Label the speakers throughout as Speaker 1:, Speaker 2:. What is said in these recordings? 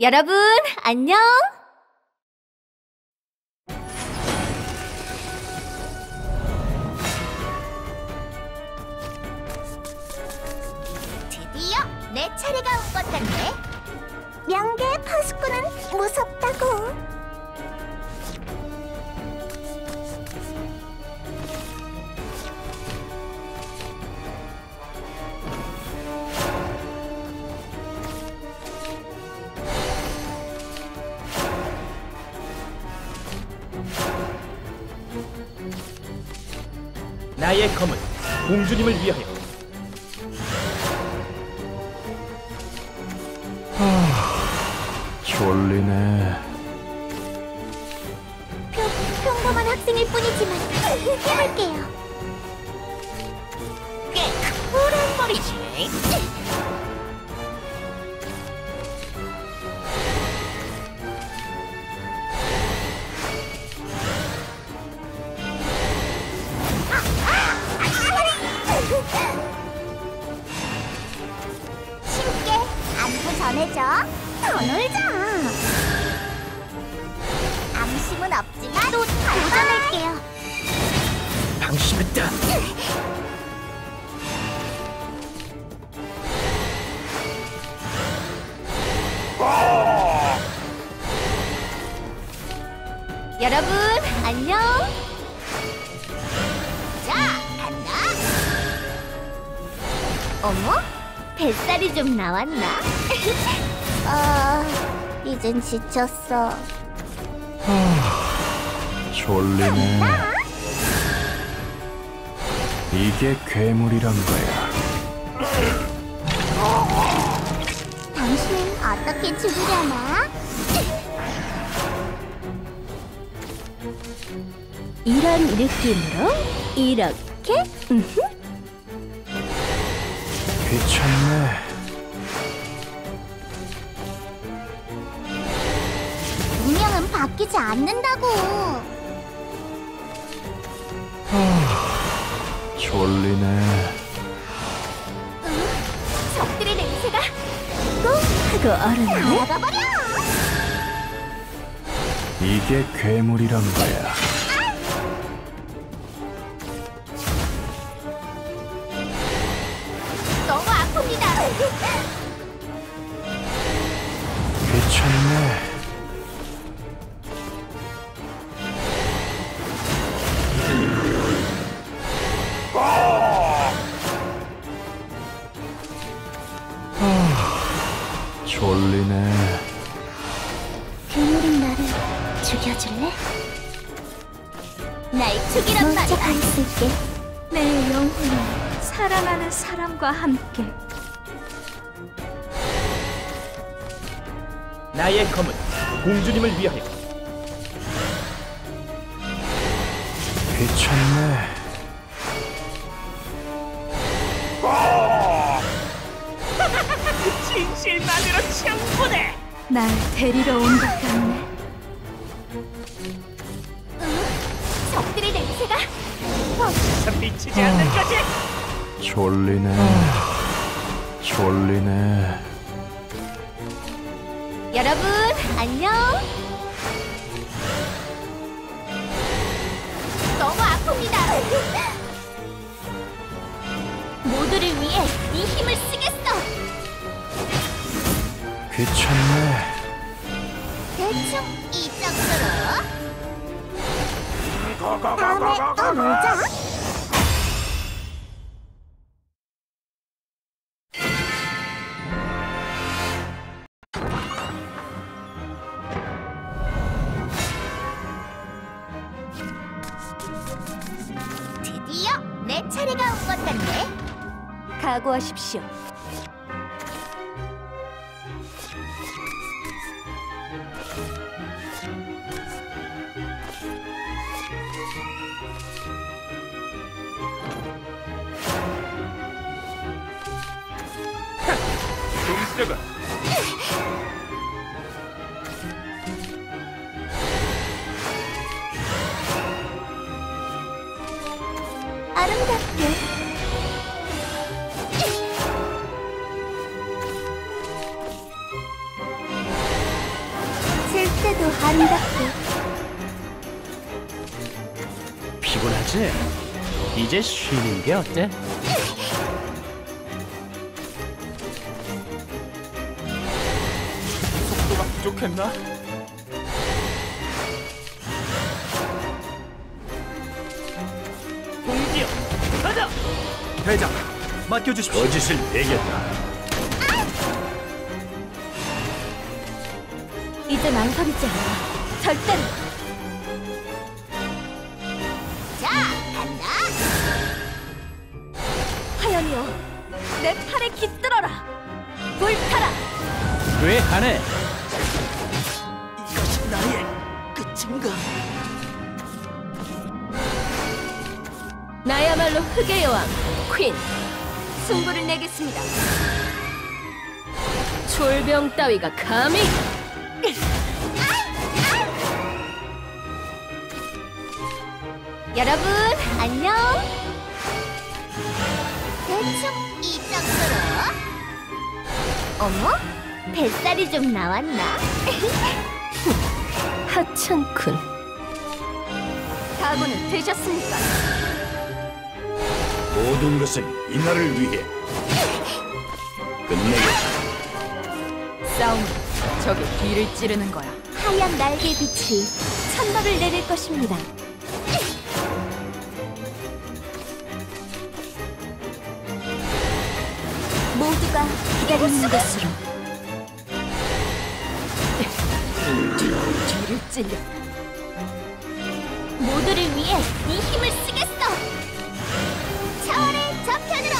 Speaker 1: 여러분, 안녕!
Speaker 2: 드디어 내 차례가 온 것 같네. 명계 파수꾼은 무섭다고.
Speaker 3: 나의 검은 공주님을 위하여
Speaker 4: 졸리네.
Speaker 2: 평, 평범한 학생일 뿐이지만 해볼게요. 꽤 쿨한 머리지. 해줘. 더 놀자. 암심은 없지만 또 도전할게요.
Speaker 3: 방심했다.
Speaker 1: 여러분, 안녕!
Speaker 2: 자, 간다.
Speaker 1: 어머? 뱃살이 좀 나왔나?
Speaker 2: 아, 이젠 지쳤어.
Speaker 4: 졸리네. 이게 괴물이란 거야.
Speaker 2: 당신은 어떻게 죽으려나?
Speaker 1: 이런 느낌으로 이렇게.
Speaker 4: 귀찮네.
Speaker 2: 운명은 바뀌지 않는다고.
Speaker 4: 졸리네.
Speaker 2: 적들의 냄새가
Speaker 1: 하고 얼었네?
Speaker 2: 나가버려.
Speaker 4: 이게 괴물이란 거야. 귀찮네. 아, 졸리네.
Speaker 2: 괴물인 나를 죽여줄래?
Speaker 1: 날 죽이란
Speaker 2: 먼저
Speaker 1: 말이야.
Speaker 2: 가있을게.
Speaker 1: 내 영혼은 사랑하는 사람과 함께
Speaker 3: 나의 검은 공주님을 위하여
Speaker 4: 귀찮네.
Speaker 3: 진실만으로 충분해.
Speaker 1: 날 데리러 온 것 같네.
Speaker 2: 적들의 냄새가
Speaker 3: 미치지 않는 거지.
Speaker 4: 졸리네. 졸리네.
Speaker 1: 여러분, 안녕!
Speaker 2: 너무 아픕니다. 모두를 위해 이 힘을 쓰겠어.
Speaker 4: 귀찮네.
Speaker 2: 대충 이 정도로. 다음에 또 놀자.
Speaker 1: 각오하십시오.
Speaker 3: 동스러가
Speaker 5: 때도 아름답고
Speaker 2: 피곤하지? 이제 쉬는 게 어때? 속도가 부족했나? 공기요 가자!
Speaker 6: 대장, 맡겨주십시오. 거짓을 내겠다.
Speaker 1: 망설이지 않아. 절대로.
Speaker 5: 자 간다
Speaker 1: 하연이여, 내 팔에 깃들어라. 불타라.
Speaker 2: 왜 하네?
Speaker 7: 이것이 나의 끝인가?
Speaker 1: 나야말로 흑의 여왕 퀸. 승부를 내겠습니다. 졸병 따위가 감히 여러분 안녕.
Speaker 5: 대충 이 정도로 어머 뱃살이 좀 나왔나
Speaker 1: 하찮군. 각오는 되셨습니까?
Speaker 6: 모든 것은 이 날을 위해. 끝내겠다.
Speaker 1: 싸움 적의 뒤를 찌르는 거야.
Speaker 5: 하얀 날개 빛이 천벌을 내릴 것입니다 모두가 기다리는 것으로
Speaker 1: 뒤를 찔려.
Speaker 5: 모두를 위해 이 힘을 쓰겠어 차원의 저편으로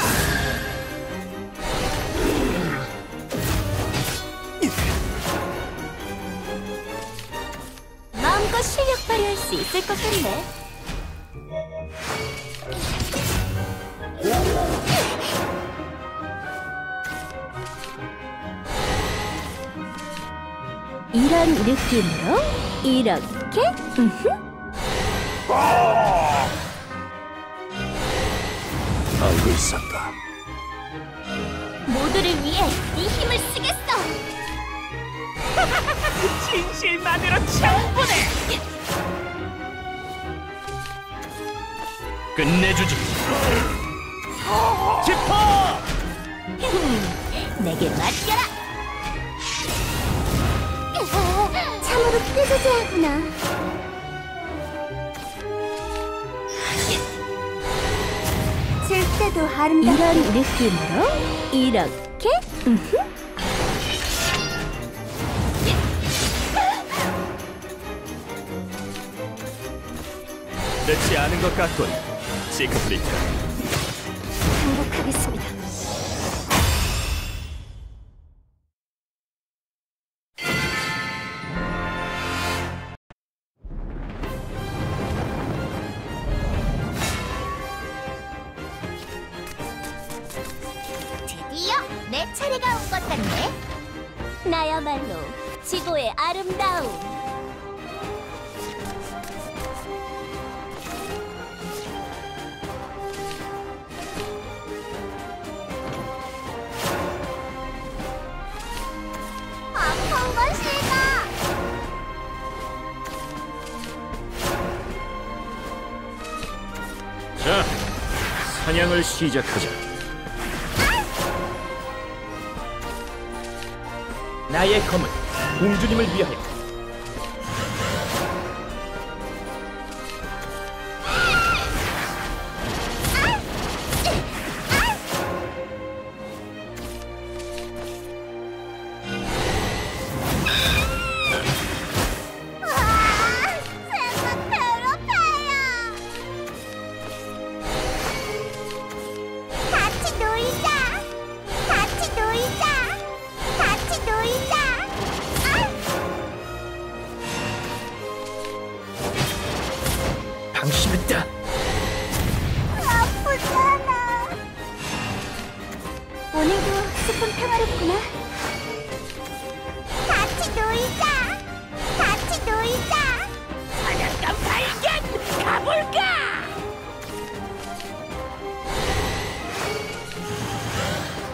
Speaker 5: 마음껏 실력 발휘할 수 있을 것 같네 이런 느낌으로 이렇게.
Speaker 6: 알고 있었다.
Speaker 5: 모두를 위해 이 힘을 쓰겠어.
Speaker 2: 진실만으로 충분해! 끝내주지! 지퍼!
Speaker 5: 내게 맡겨라. 참으로 뾰족해하구나. 질 때도 아름답고 이런 느낌으로 이렇게.
Speaker 2: 늦지 않은 것 같군. 시크프리카.
Speaker 5: 행복하겠습니다. 내 차례가 온 것 같네. 나야말로 지구의 아름다움.
Speaker 2: 시작하자. 나의 검은 공주님을 위하여. 방심했다.
Speaker 5: 아, 아프잖아. 오늘도 조금 평화롭구나. 같이 놀자. 같이 놀자.
Speaker 2: 사냥감 발견! 가볼까?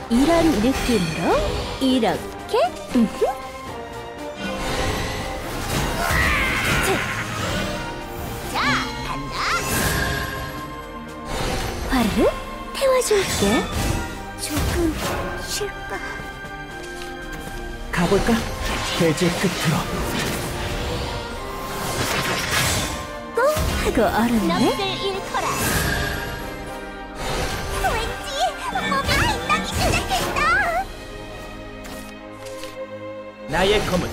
Speaker 5: 이런 느낌으로 이렇게
Speaker 2: 해줄게. 조금 쉴까?
Speaker 8: 가볼까? 대지의 끝으로.
Speaker 2: 꽁 하고 얼었네.
Speaker 1: 넋을 잃거라.
Speaker 2: 왠지 몸이 빛나기 시작했다.
Speaker 3: 나의 검은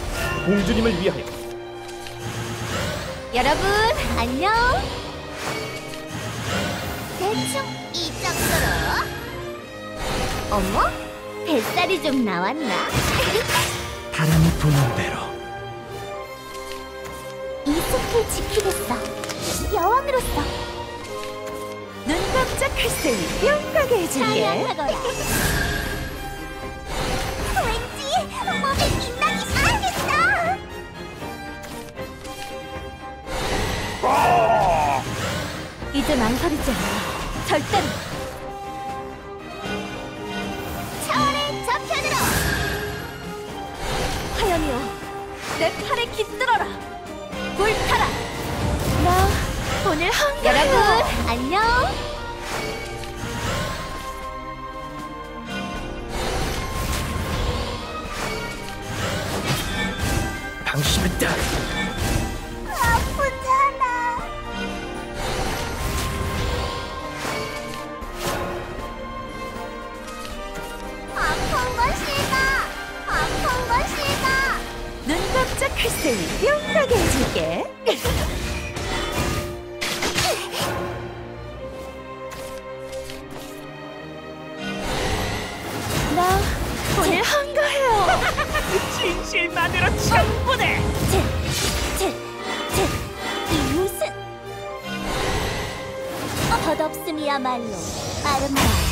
Speaker 3: 공주님을 위하여
Speaker 1: 여러분 안녕.
Speaker 2: 대충 이 정도로.
Speaker 1: 어머 뱃살이 좀 나왔나?
Speaker 8: 바람이 부는 대로.
Speaker 2: 이 숲을 지키겠어. 여왕으로서.
Speaker 1: 눈 깜짝할 새이 뿅 가게 해줄게.
Speaker 2: 왠지 몸이 빛나기 시작했다.
Speaker 1: 이제 망설이지 않아. 절대로.
Speaker 2: 차원의 저편으로.
Speaker 1: 화염이여 내 팔에 깃들어라. 불타라. 나 오늘 한가해요. 여러분 안녕.
Speaker 3: 방심했다.
Speaker 1: 해줄게. 나 오늘 한가해요.
Speaker 3: 진실만으로 충분해.
Speaker 2: 이 무슨 덧없음이야말로 아름다워.